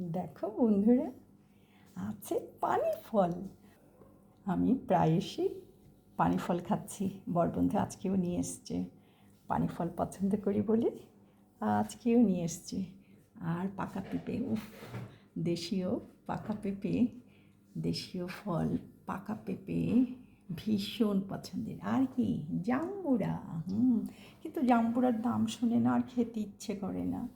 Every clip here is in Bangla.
দেখো বন্ধুরা, আছে পানি ফল। আমি প্রায়শই পানি ফল খাচ্ছি। বরবন্ধু আজকেও নিয়ে এসছে। পানি ফল পছন্দ করি বলে আজকেও নিয়ে এসছে। আর পাকা পেঁপে দেশীয় পাকা পেঁপে, দেশীয় ফল, পাকা পেঁপে ভীষণ পছন্দের। আর কি, জাম্বুরা, হুম, কিন্তু জাম্বুরার দাম শুনে না আর খেতে ইচ্ছে করে না।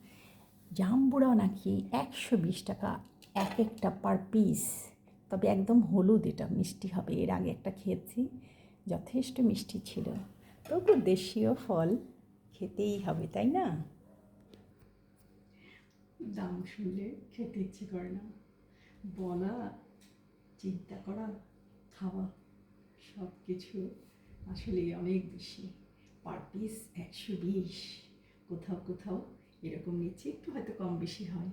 জাম্বুরা নাকি একশো বিশ টাকা এক একটা পার পিস তবে একদম হলুদ এটা, মিষ্টি হবে। এর আগে একটা খেয়েছি, যথেষ্ট মিষ্টি ছিল। তবু দেশীয় ফল খেতেই হবে, তাই না? দাম শুনলে খেতে ইচ্ছে করে না। বলা, চিন্তা করা, খাওয়া সব কিছু আসলে অনেক বেশি। পার পিস একশো বিশ। কোথাও কোথাও এরকম নিচ্ছে একটু হয়তো কম বেশি হয়।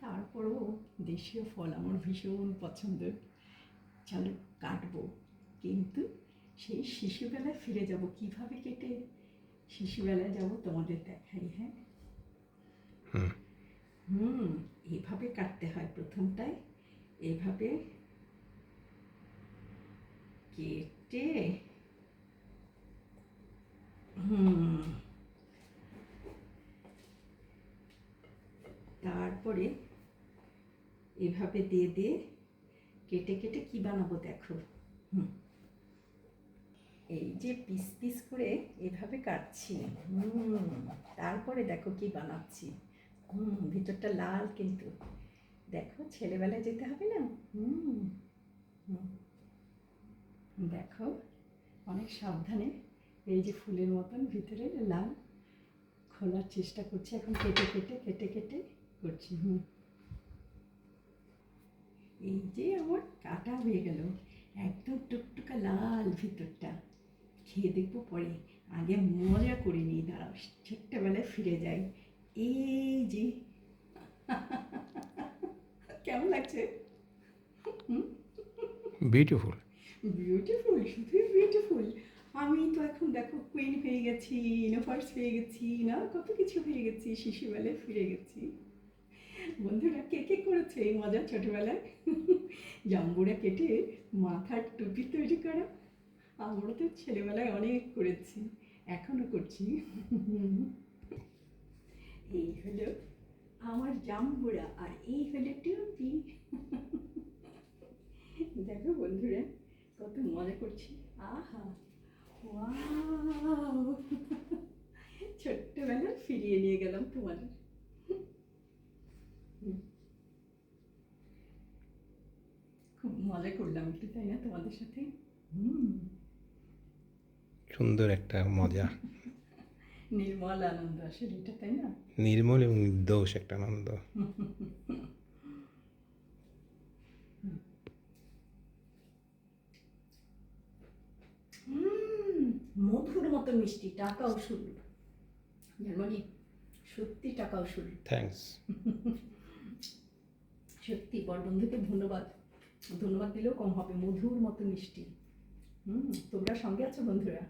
তারপরেও দেশীয় ফল আমার ভীষণ পছন্দের চলো কাটবো। কিন্তু সেই শিশুবেলায় ফিরে যাব। কীভাবে কেটে শিশুবেলায় যাব তোমাদের দেখাই হ্যাঁ? হুম এভাবে কাটতে হয় প্রথমটায়। এভাবে কেটে হুম তারপরে এভাবে দিয়ে দিয়ে কেটে কেটে কি বানাবো দেখো। হুম। এই যে পিস পিস করে এভাবে কাটছি। হুম। তারপরে দেখো কি বানাচ্ছি। হুম, ভিতরটা লাল কিন্তু। দেখো, ছেলেবেলায় যেতে হবে না? হুম। হুম। দেখো, অনেক সাবধানে এই যে ফুলের মতন ভিতরে লাল খোলার চেষ্টা করছি। এখন কেটে কেটে কেটে কেটে করছি এই যে আমার কাটা হয়ে গেল একদম টুকটুকা লাল ভিতরটা। খেয়ে দেখব পরে। আগে মজা করে নিই দাঁড়াও ছোট্টবেলায় ফিরে যাই। এই যে। কেমন লাগছে? বিউটিফুল বিউটিফুল শুধুই বিউটিফুল আমি তো এখন দেখো কুইন হয়ে গেছি ইউনিভার্স হয়ে গেছি না কত কিছু হয়ে গেছি শিশুবেলায় ফিরে গেছি। বন্ধুরা কে কে করেছে এই মজা ছোটোবেলায়? জাম্বুরা কেটে মাথার টুপি তৈরি করা। আমরা তো ছেলেবেলায় অনেক করেছি এখনও করছি। এই হলো আমার জাম্বুরা আর এই হলো টুপি। দেখো বন্ধুরা, কত মজা করছি। আহা, ওয়াও। ছোট্টবেলা ফিরিয়ে নিয়ে গেলাম তোমাদের হুম। খুব মজা করলাম একটু তাই না? তোমাদের সাথে? সুন্দর একটা মজা। নির্মল আনন্দ আসলে এটা তাই না? নির্মল এবং নির্দোষ একটা আনন্দ। হুম। মধুর মতো মিষ্টি টাকা উসুল জার্মানি সত্যি টাকা উসুল থ্যাঙ্কস সত্যি বর বন্ধুকে ধন্যবাদ। ধন্যবাদ দিলেও কম হবে মধুর মতো মিষ্টি। হুম তোমরা সঙ্গে আছো বন্ধুরা?